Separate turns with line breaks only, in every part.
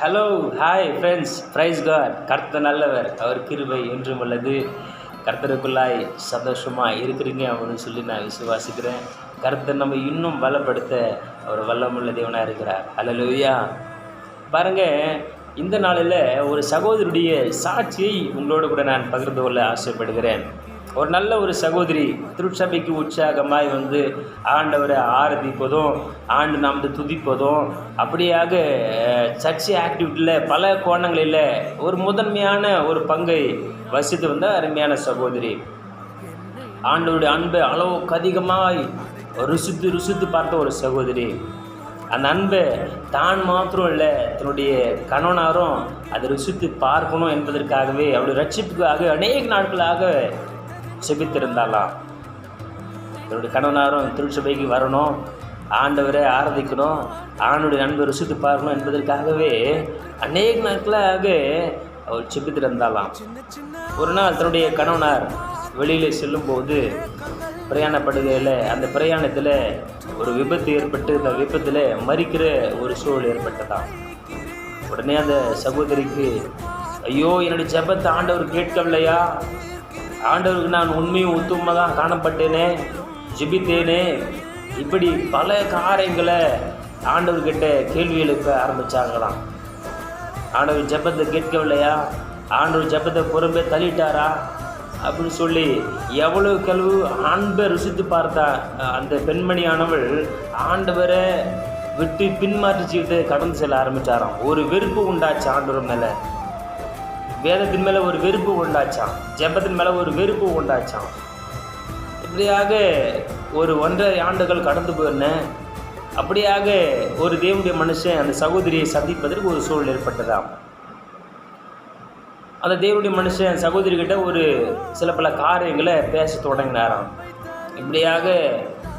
Hello hi friends praise God கர்த்தர் நல்லவர். அவர் கிருபை என்றும் உள்ளது. கர்த்தருக்குள்ளாய் சந்தோஷமாக இருக்கிறீங்க அப்படின்னு சொல்லி நான் விசுவாசிக்கிறேன். கர்த்தர் நம்ம இன்னும் பலப்படுத்த அவர் வல்லமுள்ள தேவனாக இருக்கிறார். ஹalleluya பாருங்கள் இந்த நாளில் ஒரு சகோதரியுடைய சாட்சியை உங்களோடு கூட நான் பகிர்ந்து கொள்ள ஆசைப்படுகிறேன். ஒரு நல்ல ஒரு சகோதரி திருச்சபைக்கு உற்சாகமாய் வந்து ஆண்டவரை ஆரதிப்பதும் ஆண்டு நாம் துதிப்பதும் அப்படியாக சர்ச்சை ஆக்டிவிட்டியில் பல கோணங்களில் ஒரு முதன்மையான ஒரு பங்கை வசித்து வந்த அருமையான சகோதரி. ஆண்டவருடைய அன்பை அளவுக்கு அதிகமாய் ருசித்து ருசித்து பார்த்த ஒரு சகோதரி. அந்த அன்பை தான் மாத்திரம் இல்லை தன்னுடைய கணவனாரும் அதை ருசித்து பார்க்கணும் என்பதற்காகவே அவருடைய ரட்சிப்புக்காக அநேக நாட்களாக செபித்திருந்தாலாம் என்னுடைய கணவனாரும் திருச்சபைக்கு வரணும் ஆண்டவரை ஆராதிக்கணும் ஆணுடைய நண்பை ருசித்து பார்க்கணும் என்பதற்காகவே அநேக நாட்களாக அவர் செபித்திருந்தாலாம் ஒரு நாள் தன்னுடைய கணவனார் வெளியில் செல்லும்போது பிரயாணப்படுகையில் அந்த பிரயாணத்தில் ஒரு விபத்து ஏற்பட்டு அந்த விபத்தில் மறிக்கிற ஒரு சூழல் ஏற்பட்டதாம். உடனே அந்த சகோதரிக்கு ஐயோ என்னுடைய ஜபத்தை ஆண்டவர் கேட்கவில்லையா? ஆண்டவருக்கு நான் உண்மையும் உத்தமமாக தான் காணப்பட்டேனே ஜிபித்தேனே. இப்படி பல காரியங்களை ஆண்டவர்கிட்ட கேள்வி எழுப்ப ஆரம்பித்தாங்களாம் ஆண்டவர் ஜெபத்தை கேட்கவில்லையா? ஆண்டவர் ஜெபத்தை புறம்பே தள்ளிட்டாரா? அப்படின்னு சொல்லி எவ்வளவு கழுவு அன்பை ருசித்து பார்த்தா அந்த பெண்மணியானவள் ஆண்டவரை விட்டு பின்மாற்றிச்சுக்கிட்டு கடந்து செல்ல ஆரம்பித்தாராம் ஒரு வெறுப்பு உண்டாச்சு ஆண்டவர் மேலே. வேதத்தின் மேலே ஒரு வெறுப்பு உண்டாச்சான் ஜெபத்தின் மேலே ஒரு வெறுப்பு உண்டாச்சான் இப்படியாக ஒரு ஒன்றரை ஆண்டுகள் கடந்து போயிருந்தேன் அப்படியாக ஒரு தேவனுடைய மனுஷன் அந்த சகோதரியை சந்திப்பதற்கு ஒரு சூழல் ஏற்பட்டதாம். அந்த தேவனுடைய மனுஷன் சகோதரிகிட்ட ஒரு சில பல காரியங்களை பேச தொடங்கினாராம். இப்படியாக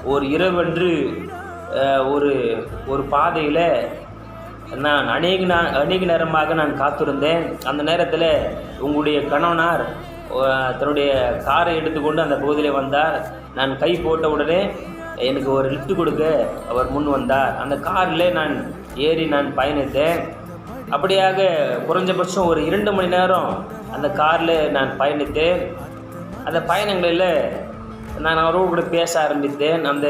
ஒரு இரவன்று ஒரு ஒரு பாதையில் நான் அநேக நான் அநேக நேரமாக நான் காத்திருந்தேன். அந்த நேரத்தில் உங்களுடைய கணவனார் தன்னுடைய காரை எடுத்துக்கொண்டு அந்த பகுதியில் வந்தார். நான் கை போட்ட உடனே எனக்கு ஒரு லிஃப்ட் கொடுக்க அவர் முன் வந்தார். அந்த காரில் நான் ஏறி நான் பயணித்தேன். அப்படியாக குறைஞ்சபட்சம் ஒரு இரண்டு மணி நேரம் அந்த காரில் நான் பயணித்தேன். அந்த பயணங்களில் நான் அவரோடு கூட பேச ஆரம்பித்தேன். அந்த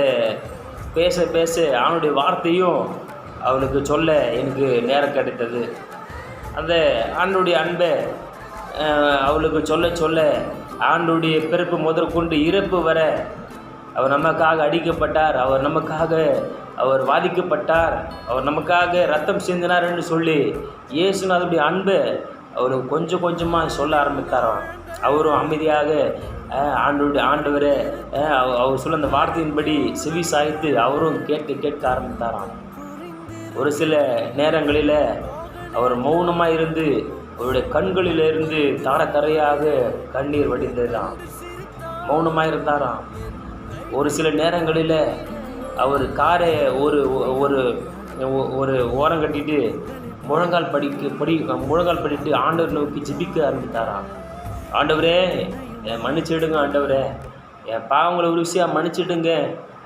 பேச பேச அவனுடைய வார்த்தையும் அவனுக்கு சொல்ல எனக்கு நேரம் கிடைத்தது. அந்த ஆண்டுடைய அன்பை அவளுக்கு சொல்ல சொல்ல ஆண்டுடைய பிறப்பு முதற்கொண்டு இறப்பு வர அவர் நமக்காக அடிக்கப்பட்டார். அவர் நமக்காக அவர் வாதிக்கப்பட்டார். அவர் நமக்காக ரத்தம் சிந்தினார் என்று சொல்லி இயேசுநாதனுடைய அன்பை அவருக்கு கொஞ்சம் கொஞ்சமாக சொல்ல ஆரம்பித்தாராம். அவரும் அமைதியாக அஹ், ஆண்டவரை அவர் சொல்ல அந்த வார்த்தையின்படி செவி சாய்த்து அவரும் கேட்க கேட்க ஆரம்பித்தாராம். ஒரு சில நேரங்களில் அவர் மௌனமாக இருந்து அவருடைய கண்களிலிருந்து தாரக்கரையாக கண்ணீர் வடிந்ததாம் மௌனமாக இருந்தாராம் ஒரு சில நேரங்களில் அவர் காரை ஒரு ஒரு ஒரு ஓரம் கட்டிட்டு முழங்கால் படிக்க படி முழங்கால் படிட்டு ஆண்டவர் நோக்கி ஜிபிக்க ஆரம்பித்தாராம். ஆண்டவரே மன்னிச்சிடுங்க ஆண்டவரே. என் பாவங்களை ஒரு விஷயம் மன்னிச்சிடுங்க.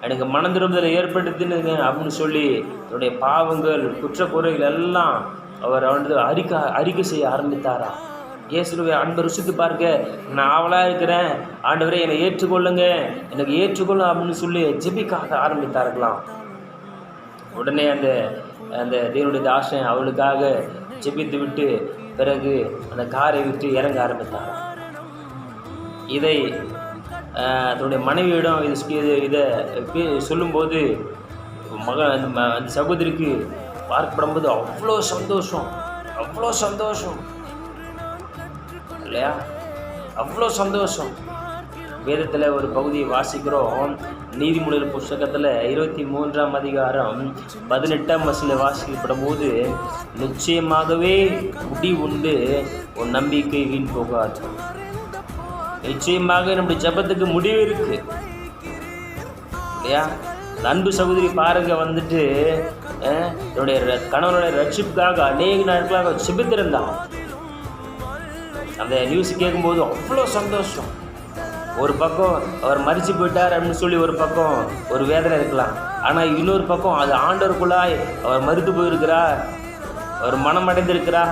எனக்கு மனந்திரும்புதலை ஏற்படுத்தினுங்க அப்படின்னு சொல்லி என்னுடைய பாவங்கள் குற்றக்குறைகள் எல்லாம் அவர் வந்து அறிக்கை அறிக்கை செய்ய ஆரம்பித்தாரா? இயேசுவை அன்பை ருசித்து பார்க்க நான் ஆவலாக இருக்கிறேன். ஆண்டவரே என்னை ஏற்றுக்கொள்ளுங்க. எனக்கு ஏற்றுக்கொள்ளும் அப்படின்னு சொல்லி ஜெபிக்காக ஆரம்பித்தார்களாம். உடனே அந்த அந்த தேவனுடைய தாசன் அவளுக்காக ஜெபித்து விட்டு பிறகு அந்த காரை விட்டு இறங்க ஆரம்பித்தார். இதை தன்னுடைய மனைவியிடம் இது இதை சொல்லும்போது மக அந்த ம- அந்த சகோதரிக்கு பார்க்கப்படும்போது அவ்வளோ சந்தோஷம் அவ்வளோ சந்தோஷம். இல்லையா? அவ்வளோ சந்தோஷம். வேதத்தில் ஒரு பகுதியை வாசிக்கிறோம். நீதிமொழிகள் புஸ்தகத்தில் இருபத்தி மூன்றாம் அதிகாரம் பதினெட்டாம் வசதியில் வாசிக்கப்படும் போது நிச்சயமாகவே முடி உண்டு உன் நம்பிக்கை வீண் போகாது. நிச்சயமாக நம்முடைய ஜெபத்துக்கு முடிவு இருக்கு. இல்லையா? அன்பு சகோதரி பாருங்க வந்துட்டு என்னுடைய கணவனுடைய ரட்சிப்புக்காக அநேக நாட்களாக செபித்திருந்தான். அந்த நியூஸ் கேட்கும்போது அவ்வளோ சந்தோஷம். ஒரு பக்கம் அவர் மறித்து போயிட்டார் அப்படின்னு சொல்லி ஒரு பக்கம் ஒரு வேதனை இருக்கலாம். ஆனால் இன்னொரு பக்கம் அது ஆண்டவருக்குள்ளாய் அவர் மறுத்து போயிருக்கிறார். அவர் மனம் அடைந்திருக்கிறா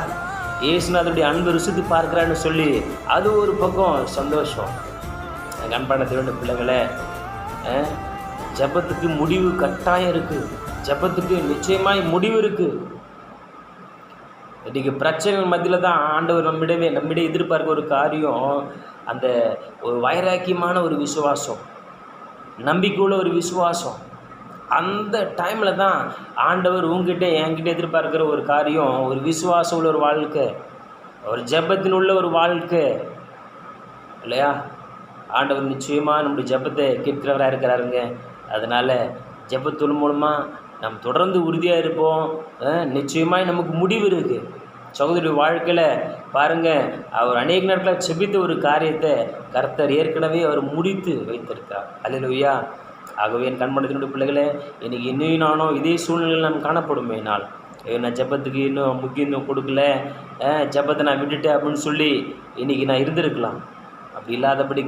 இயேசுநாதனுடைய அன்பு ருசித்து பார்க்குறான்னு சொல்லி அது ஒரு பக்கம் சந்தோஷம். எங்கள் அன்பான பிள்ளைகளை பிள்ளைங்களே ஜெபத்துக்கு முடிவு கட்டாயம் இருக்குது ஜெபத்துக்கு நிச்சயமாய் முடிவு இருக்குது இன்றைக்கி பிரச்சனைகள் மத்தியில் தான் ஆண்டவர் நம்மிடமே நம்மிடம் எதிர்பார்க்க ஒரு காரியம் அந்த ஒரு வைராக்கியமான ஒரு விசுவாசம் நம்பிக்கையுள்ள ஒரு விசுவாசம். அந்த டைமில் தான் ஆண்டவர் உங்ககிட்ட என்கிட்ட எதிர்பார்க்குற ஒரு காரியம் ஒரு விசுவாசம் உள்ள ஒரு வாழ்க்கை ஒரு ஜபத்தில் உள்ள ஒரு வாழ்க்கை. இல்லையா? ஆண்டவர் நிச்சயமாக நம்முடைய ஜெபத்தை கேட்கிறவராக இருக்கிறாருங்க. அதனால் ஜெபத்தின் மூலமாக நாம் தொடர்ந்து உறுதியாக இருப்போம். நிச்சயமாக நமக்கு முடிவு இருக்குது சகோதரி வாழ்க்கையில் பாருங்கள் அவர் அநேக நாட்களில் செபித்த ஒரு காரியத்தை கர்த்தர் ஏற்கனவே அவர் முடித்து வைத்திருக்கிறார். அல்லையா ஆகவே என் கண்மணத்தினுடைய பிள்ளைகளே இன்னைக்கு இன்னும் நானும் இதே சூழ்நிலையில் நாம் காணப்படும் நாள். நான் ஜெபத்துக்கு இன்னும் முக்கியத்துவம் கொடுக்கல. அஹ், ஜெபத்தை நான் விட்டுட்டேன் அப்படின்னு சொல்லி இன்றைக்கி நான் இருந்திருக்கலாம். அப்படி இல்லாதபடி